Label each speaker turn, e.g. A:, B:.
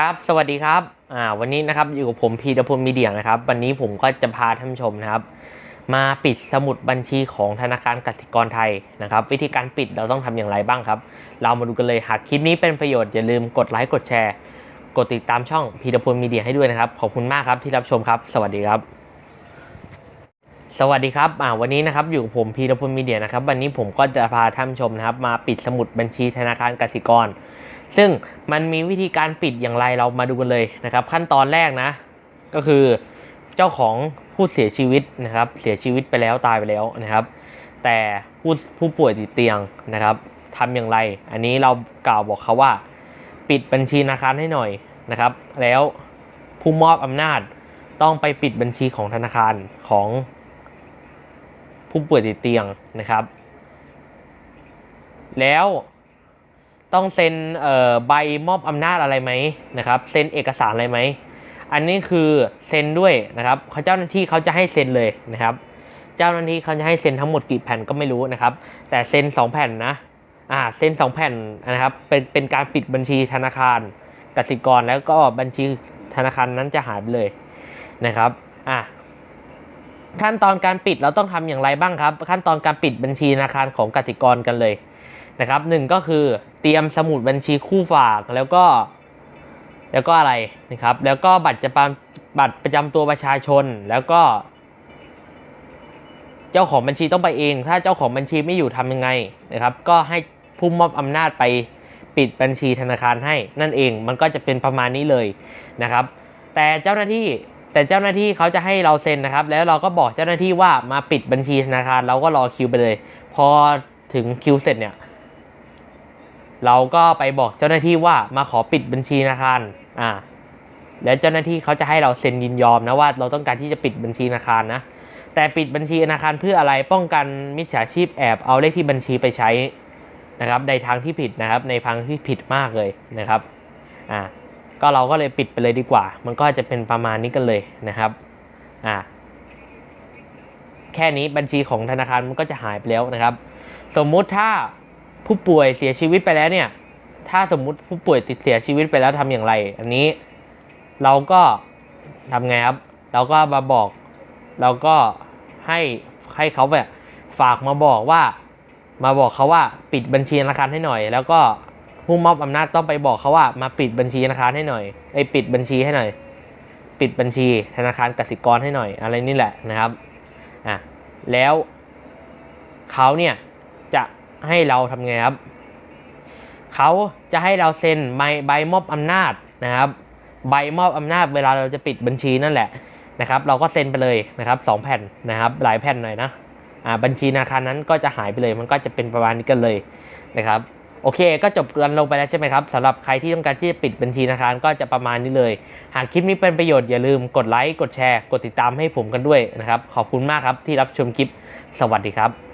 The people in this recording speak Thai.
A: ครับ สวัสดีครับ อ่า วันนี้นะครับอยู่กับผมพีดพลมีเดียนะครับ วันนี้ผมก็จะพาท่านผู้ชมนะครับ มาปิดสมุดบัญชีของธนาคารกสิกรไทยนะครับ วิธีการปิดเราต้องทำอย่างไรบ้างครับ เรามาดูกันเลยหากคลิปนี้เป็นประโยชน์อย่าลืมกดไลค์กดแชร์ กดติดตามช่องพีดพลมีเดียให้ด้วยนะครับ ขอบคุณมากครับที่รับชมครับ สวัสดีครับ สวัสดีครับ อ่า วันนี้นะครับอยู่กับผมพีรพลมีเดียนะครับ วันนี้ผมก็จะพาท่านผู้ชมนะครับ มาปิดสมุดบัญชีธนาคารกสิกร ซึ่งมันมีวิธีการปิดอย่างไรเรามาดูกันเลยนะครับ ขั้นตอนแรกนะ ก็คือเจ้าของผู้เสียชีวิตนะครับ เสียชีวิตไปแล้วตายไปแล้วนะครับ แต่ผู้ผู้ป่วยติดเตียงนะครับทำอย่างไร อันนี้เรากล่าวบอกเขาว่า ปิดบัญชีธนาคารให้หน่อยนะครับ แล้วผู้มอบอำนาจต้องไปปิดบัญชีของธนาคารของผู้ป่วยติดเตียงนะครับ แล้ว ต้องเซ็นใบมอบอำนาจอะไรไหมนะครับ เซ็นเอกสารอะไรไหม อันนี้คือเซ็นด้วยนะครับเขาเจ้าหน้าที่เขาจะให้เซ็นเลยนะครับ เจ้าหน้าที่เขาจะให้เซ็นทั้งหมดกี่แผ่นก็ไม่รู้นะครับ แต่เซ็นสองแผ่นนะ อ่า เซ็นสองแผ่นนะครับ เป็นเป็นการปิดบัญชีธนาคารกสิกรแล้วก็บัญชีธนาคารนั้นจะหายไปเลยนะครับ อ่าขั้นตอนการปิดเราต้องทำอย่างไรบ้างครับ ขั้นตอนการปิดบัญชีธนาคารของกสิกรกันเลย นะครับหนึ่งก็คือเตรียมสมุดบัญชีคู่ฝากแล้วก็ แล้วก็อะไรนะครับ แล้วก็บัตรจะบัตรประจำตัวประชาชนแล้วก็ เจ้าของบัญชีต้องไปเอง ถ้าเจ้าของบัญชีไม่อยู่ทำยังไงนะครับ ก็ให้ผู้มอบอำนาจไปปิดบัญชีธนาคารให้นั่นเองมันก็จะเป็นประมาณนี้เลยนะครับ แต่เจ้าหน้าที่แต่เจ้าหน้าที่เขาจะให้เราเซ็นนะครับ แล้วเราก็บอกเจ้าหน้าที่ว่ามาปิดบัญชีธนาคารเราก็รอคิวไปเลย พอถึงคิวเสร็จเนี่ย เราก็ไปบอกเจ้าหน้าที่ว่ามาขอปิดบัญชีธนาคารอ่าแล้วเจ้าหน้าที่เขาจะให้เราเซ็นยินยอมนะว่าเราต้องการที่จะปิดบัญชีธนาคารนะ แต่ปิดบัญชีธนาคารเพื่ออะไรป้องกันมิจฉาชีพแอบเอาเลขที่บัญชีไปใช้นะครับในทางที่ผิดนะครับในทางที่ผิดมากเลยนะครับอ่าก็เราก็เลยปิดไปเลยดีกว่า มันก็จะเป็นประมาณนี้กันเลยนะครับอ่าแค่นี้บัญชีของธนาคารมันก็จะหายไปแล้วนะครับ สมมุติถ้า ผู้ป่วยเสียชีวิตไปแล้วเนี่ย ถ้าสมมุติผู้ป่วยติดเสียชีวิตไปแล้วทำอย่างไร อันนี้เราก็ทำไงครับ เราก็มาบอก เราก็ให้ให้เขาแบบฝากมาบอกว่า มาบอกเขาว่าปิดบัญชีธนาคารให้หน่อย แล้วก็ผู้มอบอำนาจต้องไปบอกเขาว่ามาปิดบัญชีธนาคารให้หน่อยไอ้ปิดบัญชีให้หน่อย ปิดบัญชีธนาคารกสิกรให้หน่อย อะไรนี่แหละนะครับอะแล้วเขาเนี่ยจะ ให้เราทำไงครับเขาจะให้เราเซ็นใบใบมอบอำนาจนะครับ ใบมอบอำนาจเวลาเราจะปิดบัญชีนั่นแหละนะครับ เราก็เซ็นไปเลยนะครับสองแผ่นนะครับ หลายแผ่นหน่อยนะอ่าบัญชีธนาคารนั้นก็จะหายไปเลย มันก็จะเป็นประมาณนี้กันเลยนะครับโอเค ก็จบกันลงไปแล้วใช่ไหมครับสำหรับใครที่ต้องการที่จะปิดบัญชีธนาคารก็จะประมาณนี้เลย หากคลิปนี้เป็นประโยชน์อย่าลืมกดไลค์กดแชร์ กดติดตามให้ผมกันด้วยนะครับ ขอบคุณมากครับที่รับชมคลิปสวัสดีครับ